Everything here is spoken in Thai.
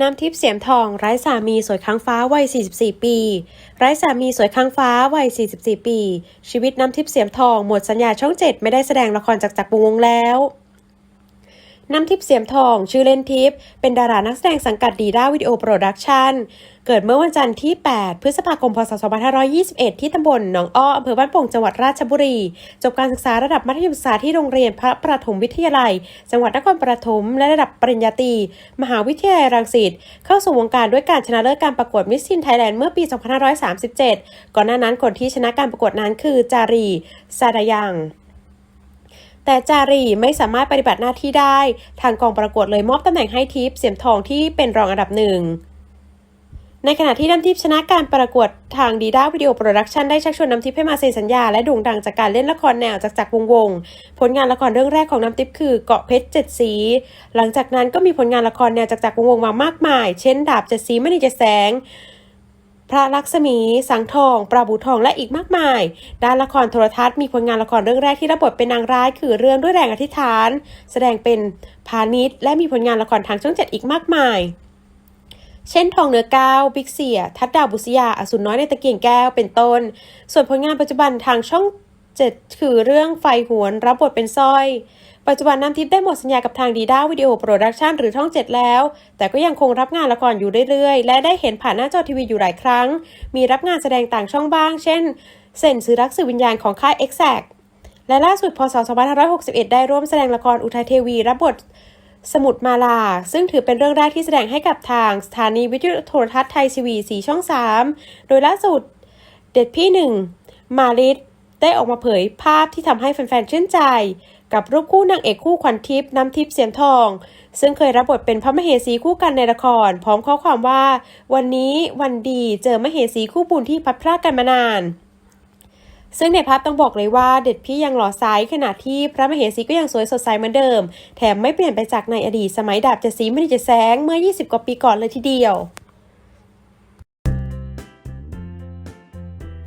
น้ำทิพย์เสียมทองไร้สามีสวยค้างฟ้าวัย 44 ปี ไร้สามีสวยค้างฟ้าวัย 44 ปี ชีวิตน้ำทิพย์เสียมทองหมดสัญญาช่องเจ็ดไม่ได้แสดงละครจากจักรวงแล้ว น้ำทิพย์เสียมทอง ชื่อเล่นทิพย์เป็นดารานักแสดงสังกัดดีด้าวิดีโอโปรดักชันเกิดเมื่อวันจันทร์ที่ 8 พฤษภาคม พศ 2521 ที่ตำบลหนองอ้ออำเภอบ้านโป่งจังหวัดราชบุรี จบการศึกษาระดับมัธยมศึกษาที่โรงเรียนพระประถมวิทยาลัย จังหวัดนครปฐมและระดับปริญญาตรี มหาวิทยาลัยรังสิต เข้าสู่วงการด้วยการชนะเลิศการประกวดมิส s ินไทยแลนด์เมื่อปี 2537 ก่อนหน้านั้นคนที่ชนะการประกวดนั้นคือจารี ซาดายัง แต่จารีไม่สามารถปฏิบัติหน้าที่ได้ ทางกองประกวดเลยมอบตำแหน่งให้ทิพย์เสียมทองที่เป็นรองอันดับหนึ่งในขณะที่น้ำทิพย์ชนะการประกวดทางดีด้าวิดีโอโปรดักชันได้ชักชวนน้ำทิพย์ให้มาเซ็นสัญญา และโด่งดังจากการเล่นละครแนวจากจักรวงวง ผลงานละครเรื่องแรกของน้ำทิพย์คือเกาะเพชรเจ็ดสี หลังจากนั้นก็มีผลงานละครแนวจากจักรวงวงมามากมาย เช่น ดาบเจ็ดสีมณีเจ็ดแสง พระลักษมีสังทอง ปราบูทองและอีกมากมาย ด้านละครโทรทัศน์มีผลงานละครเรื่องแรกที่รับบทเป็นนางร้ายคือเรื่องด้วยแรงอธิษฐาน แสดงเป็นพาณิชย์และมีผลงานละครทางช่องเจ็ดอีกมากมาย เช่นทองเนื้อก้าวบิ๊กเสีย ทัดดาวบุษยาอสุนน้อยในตะเกียงแก้วเป็นต้น ส่วนผลงานปัจจุบันทางช่อง เจ็ดคือเรื่องไฟหวนรับบทเป็นสร้อย ปัจจุบันน้ำทิพย์ได้หมดสัญญากับทางดีด้าวิดีโอโปรดักชันหรือช่องเจ็ดแล้ว แต่ก็ยังคงรับงานละครอยู่เรื่อยๆ และได้เห็นผ่านหน้าจอทีวีอยู่หลายครั้ง มีรับงานแสดงต่างช่องบ้าง เช่นเส้นสื่อรักสื่อวิญญาณของค่าย Exact และล่าสุดพศ2561 ได้ร่วมแสดงละครอุทัยเทวีรับบทสมุดมาลา ซึ่งถือเป็นเรื่องแรกที่แสดงให้กับทางสถานีวิทยุโทรทัศน์ไทยทีวีสีช่อง 3 โดยล่าสุดเด็ดพี่หนึ่งมาลิส ได้ออกมาเผยภาพที่ทำให้แฟนๆชื่นใจ กับรูปคู่นางเอกคู่ขวัญทิพย์น้ำทิพย์เสียมทอง ซึ่งเคยรับบทเป็นพระมเหสีคู่กันในละคร พร้อมข้อความว่า วันนี้วันดีเจอมเหสีคู่บุญที่พัดพรากกันมานานซึ่งในภาพต้องบอกเลยว่าเด็ดพี่ยังหล่อไซส์ขณะที่พระมเหสีก็ยังสวยสดใสเหมือนเดิม แถมไม่เปลี่ยนไปจากในอดีตสมัยดาบเจ็ดสีมณีเจ็ดแสงเมื่อ 20 กว่าปีก่อนเลยทีเดียว